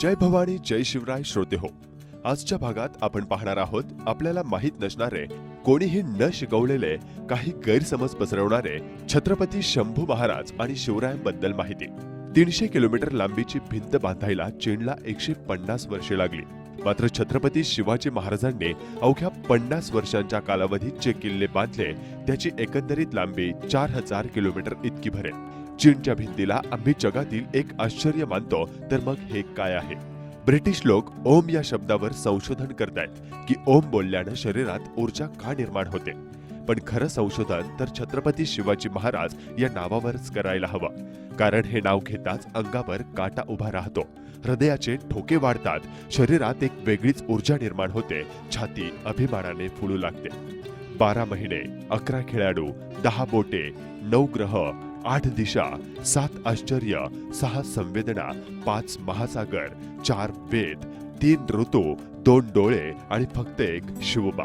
जय भवानी जय शिवराय श्रोते हो. आजच्या भागात आपण पाहणार आहोत आपल्याला माहीत नसणारे कोणीही न शिकवलेले काही गैरसमज पसरवणारे छत्रपती शंभू महाराज आणि शिवरायांबद्दल माहिती. तीनशे किलोमीटर लांबीची भिंत बांधायला चीनला एकशे पन्नास वर्षे लागली. मात्र छत्रपती शिवाजी महाराजांनी अवघ्या पन्नास वर्षांच्या कालावधीत जे किल्ले बांधले त्याची एकंदरीत लांबी चार हजार किलोमीटर इतकी भरेल. चीनच्या भिंतीला आम्ही जगातील एक आश्चर्य मानतो तर मग हे काय आहे? ब्रिटिश लोक ओम या शब्दावर संशोधन करतायत की ओम बोलल्यानं शरीरात ऊर्जा का निर्माण होते? पण खरं संशोधन तर छत्रपती शिवाजी महाराज या नावावरच करायला हवं. कारण हे नाव घेताच अंगावर काटा उभा राहतो. हृदयाचे ठोके वाढतात. शरीरात एक वेगळीच ऊर्जा निर्माण होते छाती अभिमानाने फुलू लागते. बारा महिने अकरा खेळाडू दहा बोटे नऊ ग्रह आठ दिशा सात आश्चर्य सहा संवेदना पाच महासागर चार वेद तीन ऋतू दोन डोळे आणि फक्त एक शिवबा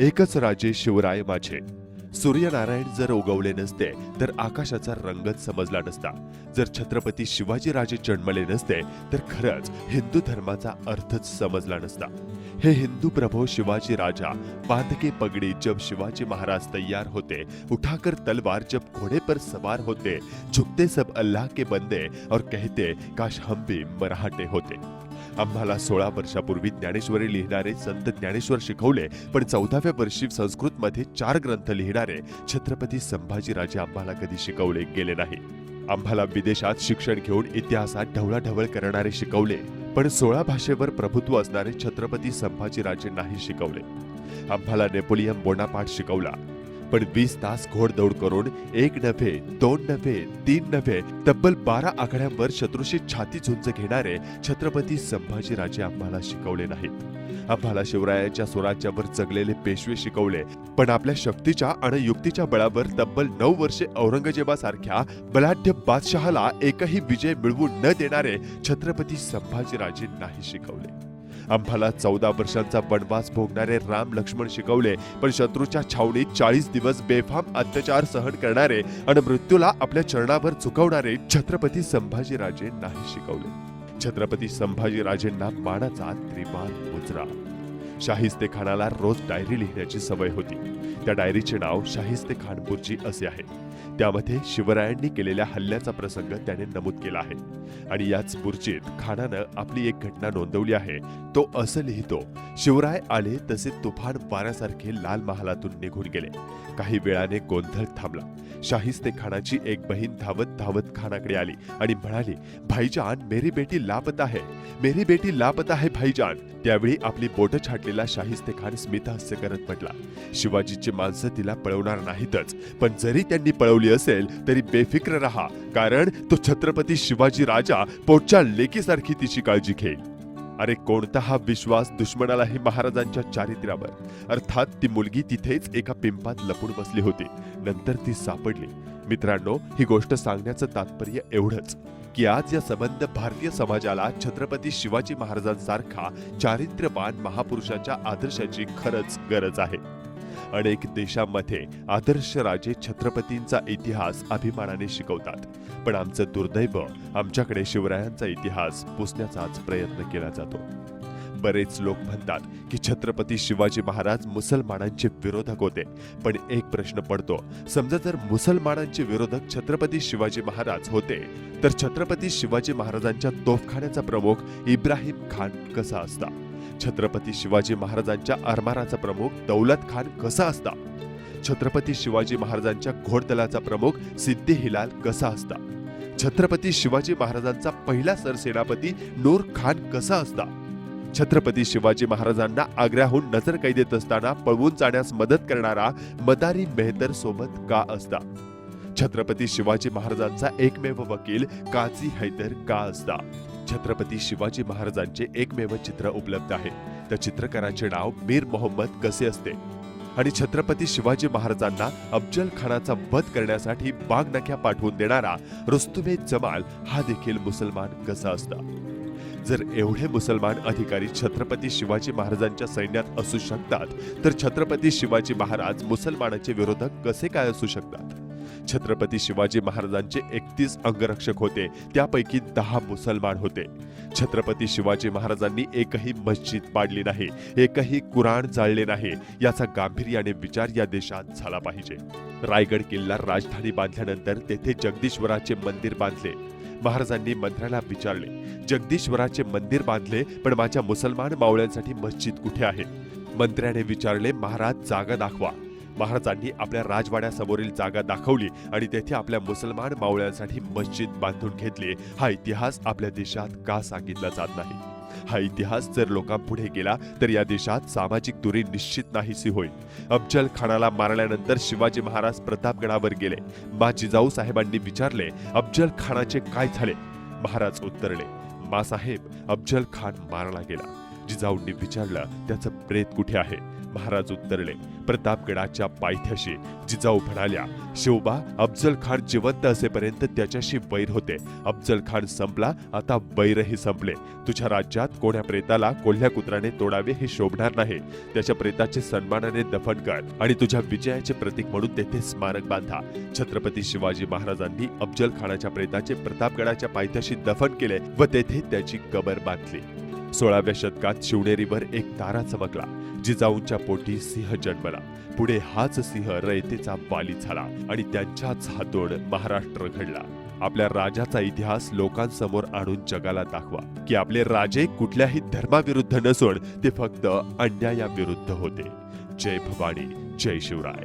एकच राजे शिवराय माझे. सूर्यनारायण जर उगवले नसते तर आकाशाचा रंगच समजला नसता. जर छत्रपती शिवाजी राजे जन्मले नसते तर खरंच हिंदू धर्माचा अर्थच समजला नसता. हे हिंदू प्रभो शिवाजी राजा बांधके पगड़ी जब शिवाजी महाराज तैयार होते उठाकर तलवार जब घोड़े पर सवार होते झुकते सब अल्लाह के बंदे और कहते काश हम भी मराठे होते. आम्हाला सोळा वर्षापूर्वी ज्ञानेश्वरी लिहिणारे संत ज्ञानेश्वर शिकवले पण चौदाव्या वर्षी संस्कृतमध्ये चार ग्रंथ लिहिणारे छत्रपती संभाजीराजे आम्हाला कधी शिकवले गेले नाही. आम्हाला विदेशात शिक्षण घेऊन इतिहासात ढवळाढवळ करणारे शिकवले पण सोळा भाषेवर प्रभुत्व असणारे छत्रपती संभाजीराजे नाही शिकवले. आम्हाला नेपोलियन बोनापाठ शिकवला पण वीस तास घोडदौड करून एक नव्हे दोन नव्हे तीन नव्हे तब्बल बारा आघाड्यांवर शत्रूशी छाती झुंज घेणारे छत्रपती संभाजीराजे आम्हाला शिकवले नाहीत. आम्हाला शिवरायांच्या स्वराज्यावर जगलेले पेशवे शिकवले पण आपल्या शक्तीच्या आणि युक्तीच्या बळावर तब्बल नऊ वर्षे औरंगजेबासारख्या बलाढ्य बादशहाला एकही विजय मिळवू न देणारे छत्रपती संभाजीराजे नाही शिकवले. आम्हाला चौदा वर्षांचा वनवास भोगणारे राम लक्ष्मण शिकवले पण शत्रूच्या छावणीत चाळीस दिवस बेफाम अत्याचार सहन करणारे आणि मृत्यूला आपल्या चरणावर चुकवणारे छत्रपती संभाजीराजे नाही शिकवले. छत्रपती संभाजीराजेंना मानाचा त्रिमान मुजरा. शाहिस्ते खानाला रोज डायरी लिहिण्याची सवय होती. त्या डायरीचे नाव शाहिस्ते खानपूरची असे आहे. त्यामध्ये शिवरायांनी केलेल्या हल्ल्याचा प्रसंग त्याने नमूद केला आहे. आणि याच बुर्जीत खानानं आपली एक घटना नोंदवली आहे. तो असं लिहितो शिवराय आले तसे तुफान वाऱ्यासारखे लाल महालातून निघून गेले. काही वेळाने गोंधळ थांबला. शाहिस्ते खानाची एक बहीण धावत धावत खानाकडे आली आणि म्हणाली भाईजान मेरी बेटी लापता है. मेरी बेटी लापता है भाईजान. त्यावेळी आपली बोट छाटलेला शाहिस्ते खान स्मितहास्य करत म्हटला शिवाजीची माणसं तिला पळवणार नाहीतच पण जरी त्यांनी पळवली असेल तरी बेफिक्र राहा कारण तो छत्रपती शिवाजी राजा पोटच्या लेकीसारखी तिची काळजी घेईल. अरे कोणता हा विश्वास दुश्मनालाही महाराजांच्या चारित्र्यावर? अर्थात ती मुलगी तिथेच एका पिंपात लपून बसली होती. नंतर ती सापडली. मित्रांनो ही गोष्ट सांगण्याचं तात्पर्य एवढंच की आज या संबंध भारतीय समाजाला छत्रपती शिवाजी महाराजांसारखा चारित्र्यवान महापुरुषाच्या आदर्शाची खरंच गरज आहे. अनेक देशांमध्ये आदर्श राजे छत्रपतींचा इतिहास अभिमानाने शिकवतात. पण आमचं दुर्दैव आमच्याकडे शिवरायांचा इतिहास पुसण्याचाच प्रयत्न केला जातो. बरेच लोक म्हणतात की छत्रपती शिवाजी महाराज मुसलमानांचे विरोधक होते. पण एक प्रश्न पडतो समजा जर मुसलमानांचे विरोधक छत्रपती शिवाजी महाराज होते तर छत्रपती शिवाजी महाराजांच्या तोफखान्याचा प्रमुख इब्राहिम खान कसा असता? छत्रपती शिवाजी महाराजांच्या आरमाराचा प्रमुख दौलत खान कसा असता? छत्रपती शिवाजी महाराजांच्या घोडदलाचा प्रमुख सिद्धी हिलाल कसा असता? छत्रपती शिवाजी महाराजांचा पहिला सरसेनापती नूर खान कसा असता? छत्रपती शिवाजी महाराजांना आग्र्याहून नजर कैदेत असताना पळवून जाण्यास मदत करणारा मदारी मेहतर सोबत का असता? छत्रपती शिवाजी महाराजांचा एकमेव वकील काझी हैदर का असता? छत्रपती शिवाजी महाराजांचे एकमेव चित्र उपलब्ध आहे. त्या चित्रकाराचे नाव मीर मोहम्मद कसे असते? आणि छत्रपती शिवाजी महाराजांना अफजल खानाचा वध करण्यासाठी बागनख्या पाठवून देणारा रुस्तुमे जमाल हा देखील मुसलमान कसा असता? जर एवढे मुसलमान अधिकारी छत्रपती शिवाजी महाराजांच्या सैन्यात असू शकतात तर छत्रपती शिवाजी महाराज मुसलमानाचे विरोधक कसे काय असू शकतात? छत्रपती शिवाजी महाराजांचे एकतीस अंगरक्षक होते. त्यापैकी दहा मुसलमान होते. छत्रपती शिवाजी महाराजांनी एकही मस्जिद पाडली नाही एकही कुराण जाळले नाही. याचा गांभीर्याने विचार या देशात झाला पाहिजे. रायगड किल्ला राजधानी बांधल्यानंतर तेथे जगदीश्वराचे मंदिर बांधले. महाराजांनी मंत्र्याला विचारले जगदीश्वराचे मंदिर बांधले पण माझ्या मुसलमान मावळ्यांसाठी मस्जिद कुठे आहे? मंत्र्याने विचारले महाराज जागा दाखवा. महाराजांनी आपल्या राजवाड्यासमोरील जागा दाखवली आणि तेथे आपल्या मुसलमान मावळ्यांसाठी मस्जिद बांधून घेतली. हा इतिहास आपल्या देशात का सांगितला जात नाही? हा इतिहास जर लोकांपुढे गेला तर या देशात सामाजिक दुरी निश्चित नाहीशी होईल. अफजल खानाला मारल्यानंतर शिवाजी महाराज प्रतापगडावर गेले. मा जिजाऊ साहेबांनी विचारले अफजल खानाचे काय झाले? महाराज उत्तरले मा साहेब अफजल खान मारला गेला. जिजाऊंनी विचारलं त्याचं प्रेत कुठे आहे? महाराज उत्तरले प्रतापगडाच्या पायथ्याशी जिजाऊ म्हणाल्या शिवबा अफजल खान जिवंत असेपर्यंत त्याच्याशी वैर होते. अफजल खान संपला आता वैरही संपले. तुझ्या राज्यात कोण्या प्रेताला कोल्ह्या कुत्राने तोडावे हे शोभणार नाही. त्याच्या प्रेताचे सन्मानाने दफन कर आणि तुझ्या विजयाचे प्रतीक म्हणून तेथे स्मारक बांधा. छत्रपती शिवाजी महाराजांनी अफजल खानाच्या प्रेताचे प्रतापगडाच्या पायथ्याशी दफन केले व तेथे त्याची कबर बांधली. सोळाव्या शतकात शिवनेरीवर एक तारा चमकला जिजाऊंच्या पोटी सिंह जन्मला. पुढे हाच सिंह रयतेचा वाली झाला आणि त्यांच्याच हातोड महाराष्ट्र घडला. आपल्या राजाचा इतिहास लोकांसमोर आणून जगाला दाखवा की आपले राजे कुठल्याही धर्माविरुद्ध नसून ते फक्त अन्यायाविरुद्ध होते. जय भवानी जय शिवराय.